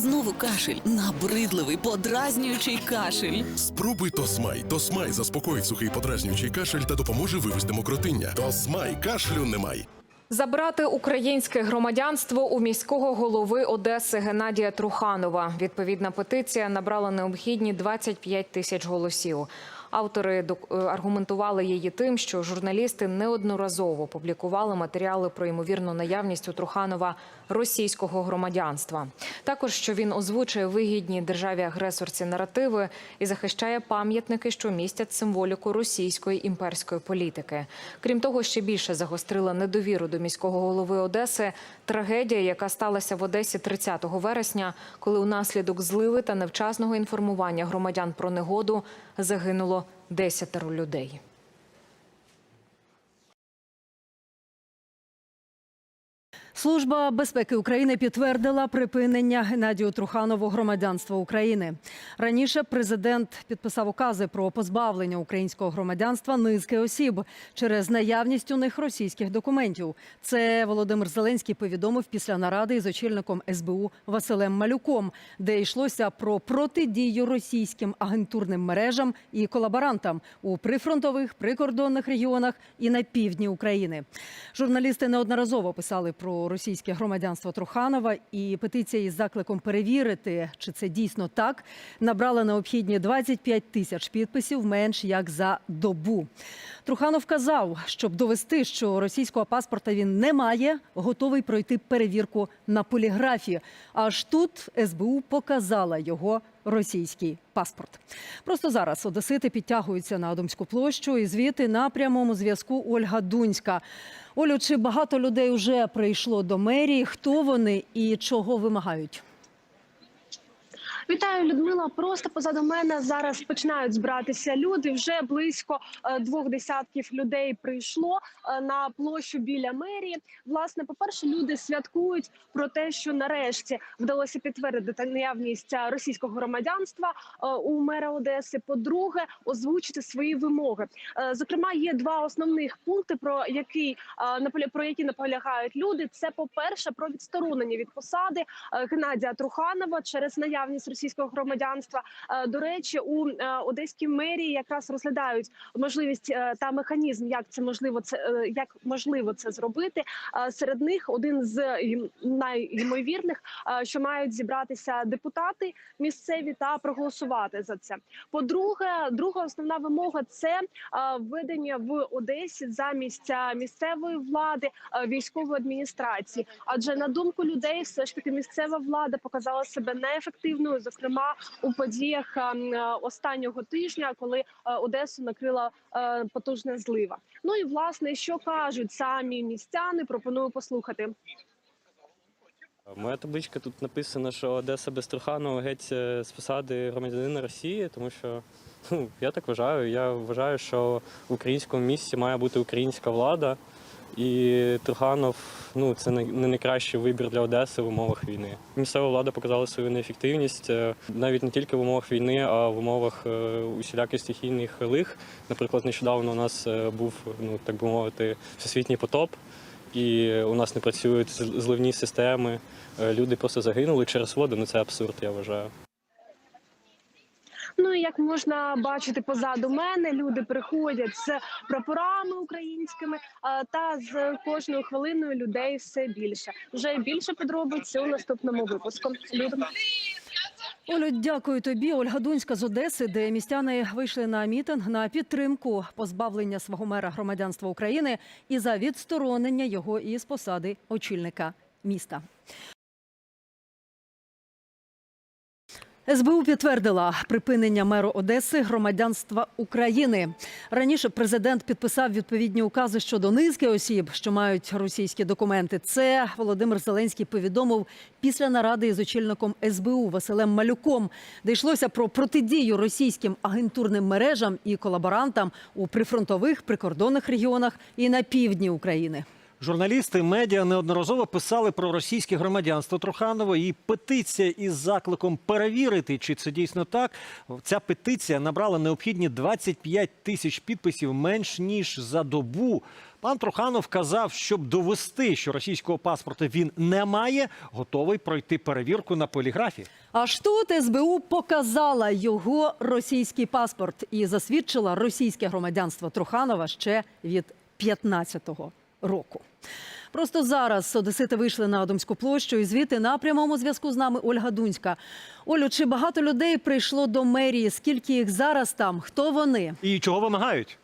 Знову кашель, набридливий, подразнюючий кашель. Спробуй Тосмай. Тосмай заспокоїть сухий подразнюючий кашель та допоможе вивести мокротиння. Тосмай кашлю немає. Забрати українське громадянство у міського голови Одеси Геннадія Труханова. Відповідна петиція набрала необхідні 25 тисяч голосів. Автори е, аргументували її тим, що журналісти неодноразово публікували матеріали про ймовірну наявність у Труханова російського громадянства. Також що він озвучує вигідні державі агресорці наративи і захищає пам'ятники, що містять символіку російської імперської політики. Крім того, ще більше загострила недовіру до міського голови Одеси трагедія, яка сталася в Одесі 30 вересня, коли унаслідок зливи та невчасного інформування громадян про негоду загинуло десятеро людей. Служба безпеки України підтвердила припинення Геннадію Труханову громадянства України. Раніше президент підписав укази про позбавлення українського громадянства низки осіб через наявність у них російських документів. Це Володимир Зеленський повідомив після наради із очільником СБУ Василем Малюком, де йшлося про протидію російським агентурним мережам і колаборантам у прифронтових прикордонних регіонах і на півдні України. Журналісти неодноразово писали про російське громадянство Труханова, і петиція із закликом перевірити, чи це дійсно так, набрала необхідні 25 тисяч підписів менш як за добу. Труханов казав, щоб довести, що російського паспорта він не має, готовий пройти перевірку на поліграфі. Аж тут СБУ показала його російський паспорт. Просто зараз одесити підтягуються на Адамську площу і звідти на прямому зв'язку Ольга Дунська. Олю, чи багато людей вже прийшло до мерії? Хто вони і чого вимагають? Вітаю, Людмила. Просто позаду мене зараз починають збиратися люди. Вже близько е, двох десятків людей прийшло е, на площу біля мерії. Власне, по перше, люди святкують про те, що нарешті вдалося підтвердити наявність е, російського громадянства у мера Одеси. По-друге, озвучити свої вимоги. Зокрема, є два основних пункти, про які про які наполягають люди. Це по перше, про відсторонення від посади Геннадія Труханова через наявність російського громадянства. Е, До речі, у е, одеській мерії якраз розглядають можливість е, та механізм, як це можливо це як можливо це зробити. Серед них один з е, що мають зібратися депутати місцеві та проголосувати за це. По-друге, друга основна вимога це введення в Одесі замість місцевої влади військової адміністрації. Адже на думку людей, все ж таки місцева влада показала себе неефективною, зокрема у подіях е, м, е, останнього тижня, коли е, Одесу накрила е, потужна злива. Ну і власне, що кажуть самі містяни, пропоную послухати. Моя табличка тут написано, що Одеса без Труханова геть з посади громадянина Росії, тому що ну, я так вважаю. Я вважаю, що в українському місті має бути українська влада, і Труханов ну, це не найкращий вибір для Одеси в умовах війни. Місцева влада показала свою неефективність е, навіть не тільки в умовах війни, а в умовах е, усіляких стихійних лих. Наприклад, нещодавно у нас е, був, ну так би мовити, всесвітній потоп. І у нас не працюють зливні системи. Люди просто загинули через воду. Ну це абсурд, я вважаю. Ну і як можна бачити позаду мене, люди приходять з прапорами українськими, та з кожною хвилиною людей все більше. Вже більше подробиць у наступному випуску. Людям. Олю, дякую тобі. Ольга Дунська з Одеси, де містяни вийшли на мітинг на підтримку позбавлення свого мера громадянства України і за відсторонення його із посади очільника міста. СБУ підтвердила припинення меру Одеси громадянства України. Раніше президент підписав відповідні укази щодо низки осіб, що мають російські документи. Це Володимир Зеленський повідомив після наради із очільником СБУ Василем Малюком, де йшлося про протидію російським агентурним мережам і колаборантам у прифронтових прикордонних регіонах і на півдні України. Журналісти медіа неодноразово писали про російське громадянство Труханова і петиція із закликом перевірити, чи це дійсно так. Ця петиція набрала необхідні 25 тисяч підписів менш ніж за добу. Пан Труханов казав, щоб довести, що російського паспорта він не має, готовий пройти перевірку на поліграфі. Аж тут СБУ показала його російський паспорт і засвідчила російське громадянство Труханова ще від 15-го року. Просто зараз одесити вийшли на Адамську площу і звідти на прямому зв'язку з нами Ольга Дунська. Олю, чи багато людей прийшло до мерії? Скільки їх зараз там? Хто вони? І чого вимагають?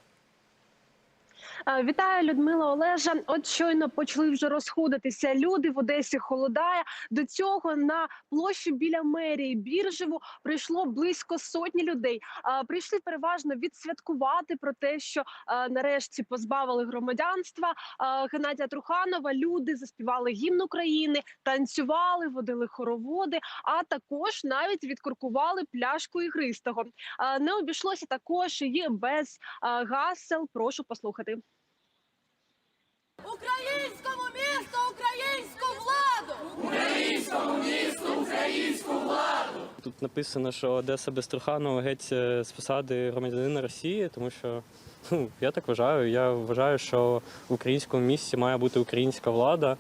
Е, Вітаю, Людмила Олежа. От щойно почали вже розходитися люди в Одесі. Холодає до цього на площу біля мерії Біржеву прийшло близько сотні людей. Прийшли переважно відсвяткувати про те, що нарешті позбавили громадянства Геннадія Труханова. Люди заспівали гімн України, танцювали, водили хороводи, а також навіть відкуркували пляшку ігристого. Не обійшлося також і без гасел. Прошу послухати. Українському місту українську владу! Тут написано, що Одеса без Труханова геть е, з посади громадянина Росії, тому що ну, я так вважаю. Я вважаю, що в українському місті має бути українська влада,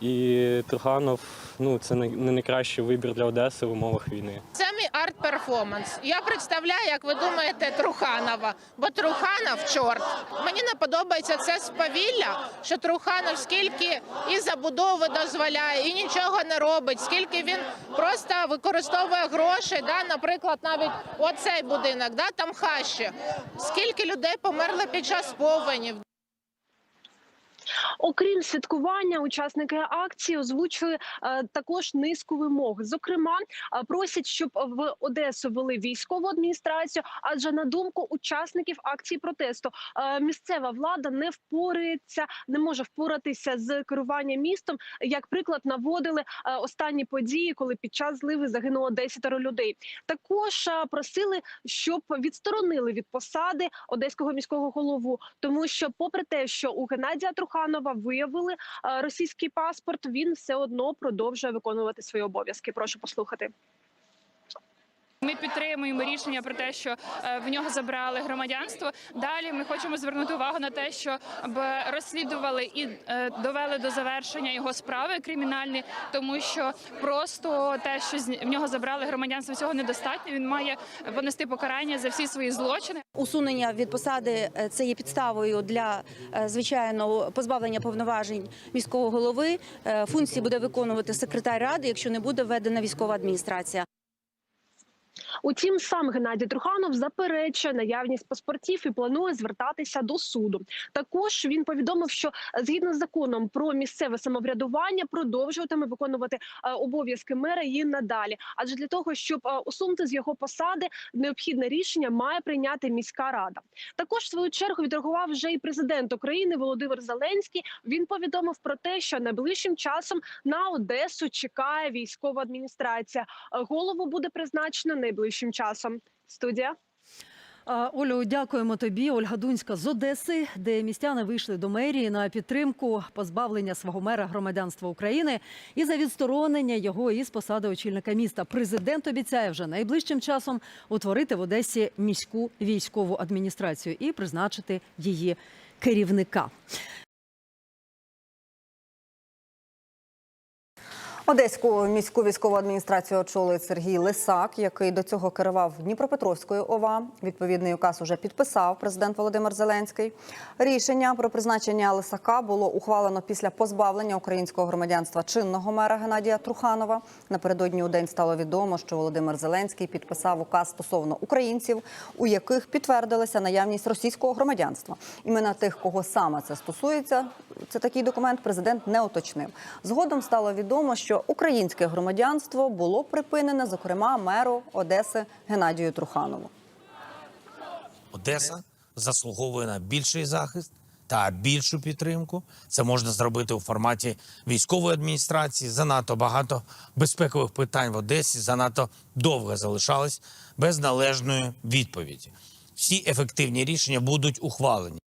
і Труханов ну, це не найкращий вибір для Одеси в умовах війни. Це мій арт-перформанс. Я представляю, як ви думаєте, Труханова. Бо Труханов чорт. Мені не подобається це спавілля, що Труханов скільки і забудови дозволяє, і нічого не робить, скільки він просто використовує гроші. Да, наприклад, навіть оцей будинок, да, там хащі. Скільки людей померли під час повенів. Окрім святкування, учасники акції озвучили е, також низку вимог. Зокрема, е, просять, щоб в Одесу вели військову адміністрацію. Адже на думку учасників акції протесту, е, місцева влада не впорається, не може впоратися з керуванням містом. Як приклад наводили останні події, коли під час зливи загинуло 10 людей. Також просили, щоб відсторонили від посади одеського міського голову, тому що, попри те, що у Геннадія Труханова виявили е, російський паспорт, він все одно продовжує виконувати свої обов'язки. Прошу послухати. Ми підтримуємо рішення про те, що е, в нього забрали громадянство. Далі ми хочемо звернути увагу на те, щоб розслідували і е, довели до завершення його справи кримінальні, тому що просто те, що в нього забрали громадянство, цього недостатньо. Він має понести покарання за всі свої злочини. Усунення від посади е, це є підставою для звичайно позбавлення повноважень міського голови. Функції буде виконувати секретар ради, якщо не буде введена військова адміністрація. Утім, сам Геннадій Труханов заперечує наявність паспортів і планує звертатися до суду. Також він повідомив, що е, згідно з законом про місцеве самоврядування продовжуватиме виконувати е, обов'язки мера і надалі. Адже для того, щоб е, усунути з його посади, необхідне рішення має прийняти міська рада. Також в свою чергу відреагував вже і президент України Володимир Зеленський. Він повідомив про те, що найближчим часом на Одесу чекає військова адміністрація. Голову буде призначено найближчим часом. Студія. Олю, дякуємо тобі. Ольга Дунська з Одеси, де містяни вийшли до мерії на підтримку позбавлення свого мера громадянства України і за відсторонення його із посади очільника міста. Президент обіцяє вже найближчим часом утворити в Одесі міську військову адміністрацію і призначити її керівника. Одеську міську військову адміністрацію очолить Сергій Лисак, який до цього керував Дніпропетровською ОВА. Відповідний указ уже підписав президент Володимир Зеленський. Рішення про призначення Лисака було ухвалено після позбавлення українського громадянства чинного мера Геннадія Труханова. Напередодні у день стало відомо, що Володимир Зеленський підписав указ стосовно українців, у яких підтвердилася наявність російського громадянства. Імена тих, кого саме це стосується, це такий документ президент не уточнив. Згодом стало відомо, що українське громадянство було припинене, зокрема меру Одеси Геннадію Труханову. Одеса заслуговує на більший захист та більшу підтримку. Це можна зробити у форматі військової адміністрації. Занадто багато безпекових питань в Одесі занадто довго залишались без належної відповіді. Всі ефективні рішення будуть ухвалені.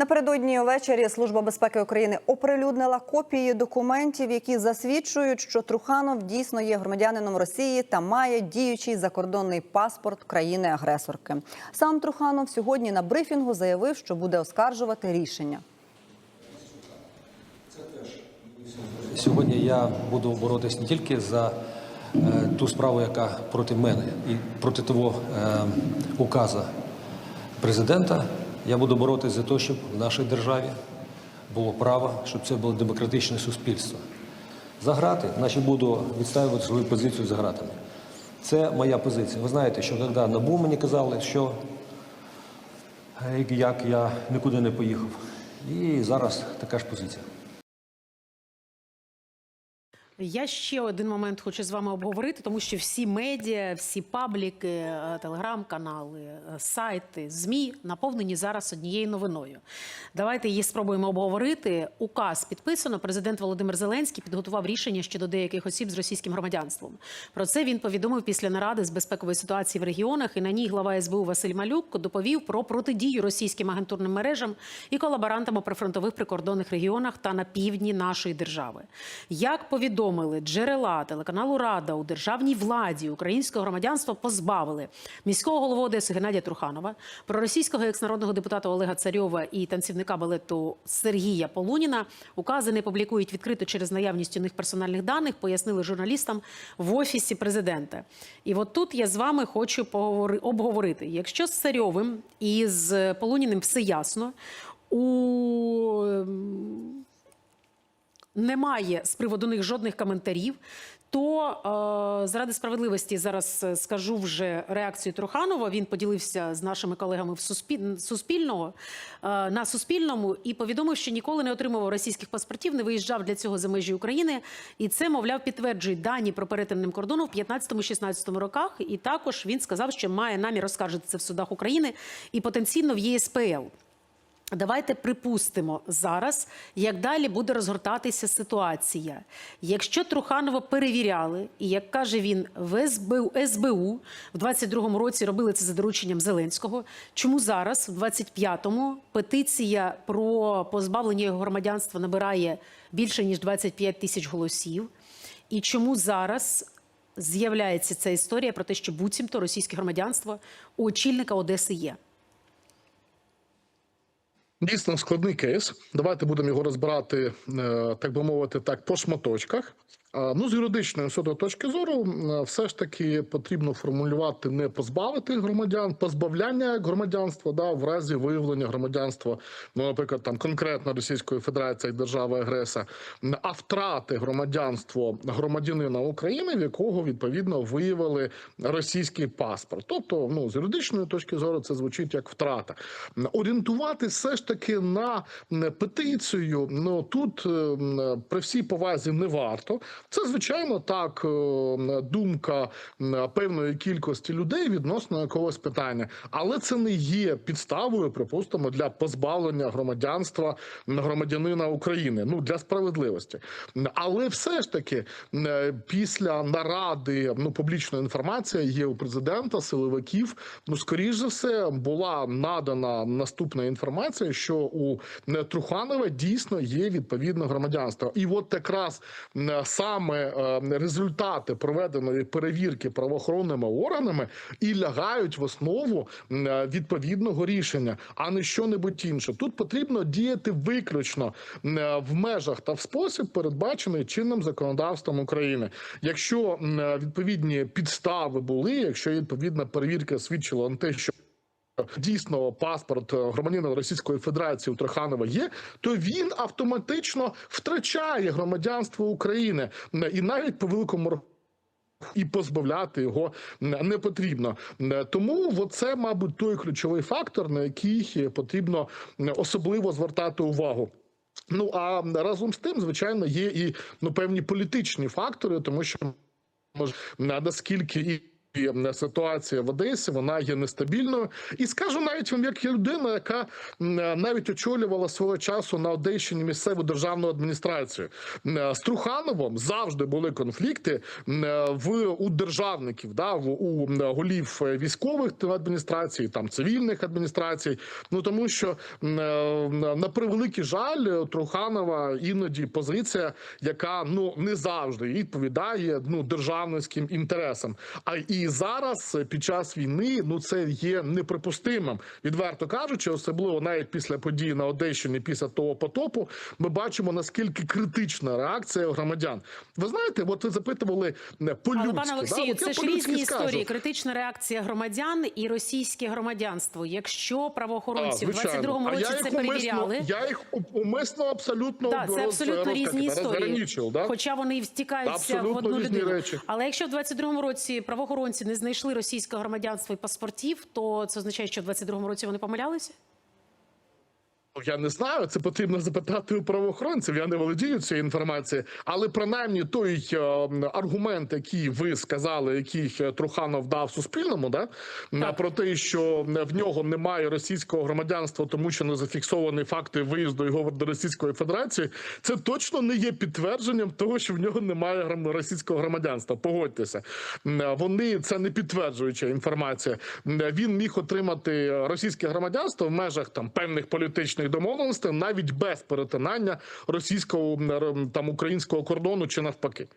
Напередодні увечері Служба безпеки України оприлюднила копії документів, які засвідчують, що Труханов дійсно є громадянином Росії та має діючий закордонний паспорт країни-агресорки. Сам Труханов сьогодні на брифінгу заявив, що буде оскаржувати рішення. Сьогодні я буду боротись не тільки за е, ту справу, яка проти мене, і проти того е, указа президента. Я буду боротися за те, щоб в нашій державі було право, щоб це було демократичне суспільство. Заграти, значить буду відстоювати свою позицію за гратами. Це моя позиція. Ви знаєте, що коли НАБУ мені казали, що е, як я нікуди не поїхав. І зараз така ж позиція. Я ще один момент хочу з вами обговорити, тому що всі медіа, всі пабліки, е, телеграм-канали, е, сайти, змі наповнені зараз однією новиною. Давайте її спробуємо обговорити. Указ підписано. Президент Володимир Зеленський підготував рішення щодо деяких осіб з російським громадянством. Про це він повідомив після наради з безпекової ситуації в регіонах. І на ній глава СБУ Василь Малюк доповів про протидію російським агентурним мережам і колаборантам у прифронтових прикордонних регіонах та на півдні нашої держави. Як повідомили джерела телеканалу Рада у державній владі українського громадянства позбавили міського голови Одеси Геннадія Труханова, проросійського екснародного депутата Олега Царьова і танцівника балету Сергія Полуніна. Укази не публікують відкрито через наявність у них персональних даних, пояснили журналістам в офісі президента. І от тут я з вами хочу поговори- обговорити. Якщо з Царьовим і з Полуніним все ясно, у ем, немає з приводу них жодних коментарів. То е, заради справедливості зараз е, скажу вже реакцію Труханова. Він поділився з нашими колегами в Суспіль- Суспільного е, на Суспільному і повідомив, що ніколи не отримував російських паспортів, не виїжджав для цього за межі України. І це, мовляв, підтверджують дані про перетин ним кордону в 15-16 роках. І також він сказав, що має намір оскаржити це в судах України і потенційно в ЄСПЛ. Давайте припустимо зараз, як далі буде розгортатися ситуація. Якщо Труханова перевіряли, і як каже він, в СБУ, СБУ в 22-му році робили це за дорученням Зеленського. Чому зараз, в 25-му, петиція про позбавлення його громадянства набирає більше ніж 25 тисяч голосів? І чому зараз з'являється ця історія про те, що буцімто російське громадянство у очільника Одеси є? Дійсно складний кейс. Давайте будемо його розбирати, е, так би мовити, так по шматочках. Ну, з юридичної суду точки зору, все ж таки потрібно формулювати не позбавити громадян, позбавляння громадянства, да, в разі виявлення громадянства, ну, наприклад, там конкретно Російської Федерації держави агреса, а втрати громадянство громадянина України, в якого відповідно виявили російський паспорт. Тобто, ну з юридичної точки зору, це звучить як втрата. Орієнтувати все ж таки на петицію. Ну тут при всій повазі не варто. Це звичайно так, е, думка певної кількості людей відносно якогось питання, але це не є підставою, припустимо, для позбавлення громадянства громадянина України. Ну для справедливості. Але все ж таки, е, після наради ну публічна інформація є у президента, силовиків. Ну скоріш за все була надана наступна інформація, що у е, Труханова дійсно є відповідне громадянство, і от якраз е, саме е, результати проведеної перевірки правоохоронними органами і лягають в основу е, відповідного рішення, а не що-небудь інше. Тут потрібно діяти виключно е, в межах та в спосіб, передбачений чинним законодавством України. Якщо відповідні підстави були, якщо відповідна перевірка свідчила на те, що Дійсно, паспорт е, громадянина Російської Федерації у Троханова є, то він автоматично втрачає громадянство України Е, і навіть по великому і позбавляти його не потрібно. Е, Тому це, мабуть, той ключовий фактор, на який потрібно особливо звертати увагу. Ну а разом з тим, звичайно, є і ну певні політичні фактори, тому що може наскільки і. Ситуація в Одесі вона є нестабільною, і скажу навіть вам, як людина, яка навіть очолювала свого часу на Одещині місцеву державну адміністрацію з Трухановим завжди були конфлікти в у державників, да в у голів військових адміністрацій, там цивільних адміністрацій. Ну тому що на превеликий жаль, Труханова іноді позиція, яка ну не завжди відповідає ну державницьким інтересам. А і зараз е, під час війни ну це є неприпустимим, відверто кажучи, особливо навіть після подій на Одещині, після того потопу, ми бачимо наскільки критична реакція громадян. Ви знаєте, от ви запитували е, по-людськи. Але пане Олексію, да? Це ж різні скажу. історії. Критична реакція громадян і російське громадянство. Якщо правоохоронці в звичайно. 22-му році це умисно- перевіряли. Я їх умисно абсолютно Так, це абсолютно різні історії. да? Хоча вони і втікаються в одну людину. речі. Але якщо в 22-му році правоохоронці не знайшли російського громадянства і паспортів, то це означає, що в 22-му році вони помилялися? Ну, Я не знаю, це потрібно запитати у правоохоронців. Я не володію цією інформацією, але принаймні той е, аргумент, який ви сказали, який е, Труханов дав Суспільному, да е, про те, що в нього немає російського громадянства, тому що не зафіксовані факти виїзду його до Російської Федерації. Це точно не є підтвердженням того, що в нього немає російського громадянства. Погодьтеся, Е, вони це не підтверджуюча інформація. Він міг отримати російське громадянство в межах там певних політичних домовленостей, навіть без перетинання російського там українського кордону чи навпаки.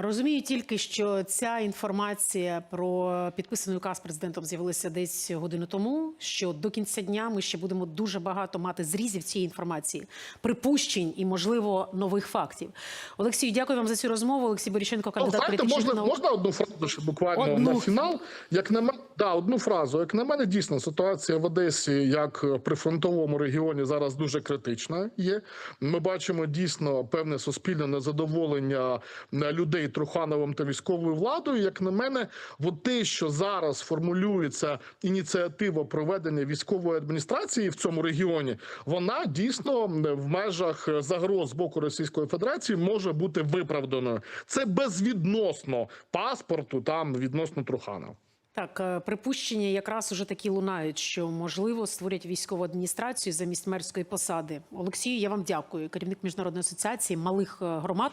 Розумію тільки, що ця інформація про підписаний указ президентом з'явилася десь годину тому. Що до кінця дня ми ще будемо дуже багато мати зрізів цієї інформації, припущень і, можливо, нових фактів. Олексію, дякую вам за цю розмову. Олексій Боріченко, Ну, кандидат знаєте, можна, наук. можна одну фразу ще буквально Одну. на фінал. Як на мене, да, одну фразу. Як на мене, дійсно ситуація в Одесі, як при фронтовому регіоні, зараз дуже критична є. Ми бачимо дійсно певне суспільне незадоволення людей Трухановим та військовою владою. Як на мене, от те, що зараз формулюється ініціатива проведення військової адміністрації в цьому регіоні, вона дійсно в межах загроз з боку Російської Федерації може бути виправданою. Це безвідносно паспорту там відносно Труханова. Так, е, припущення якраз уже такі лунають, що можливо створять військову адміністрацію замість мерської посади. Олексію, я вам дякую. Керівник міжнародної асоціації малих е, громад,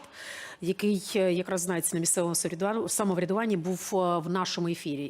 який е, якраз знається на місцевому самоврядуванні, був в нашому ефірі.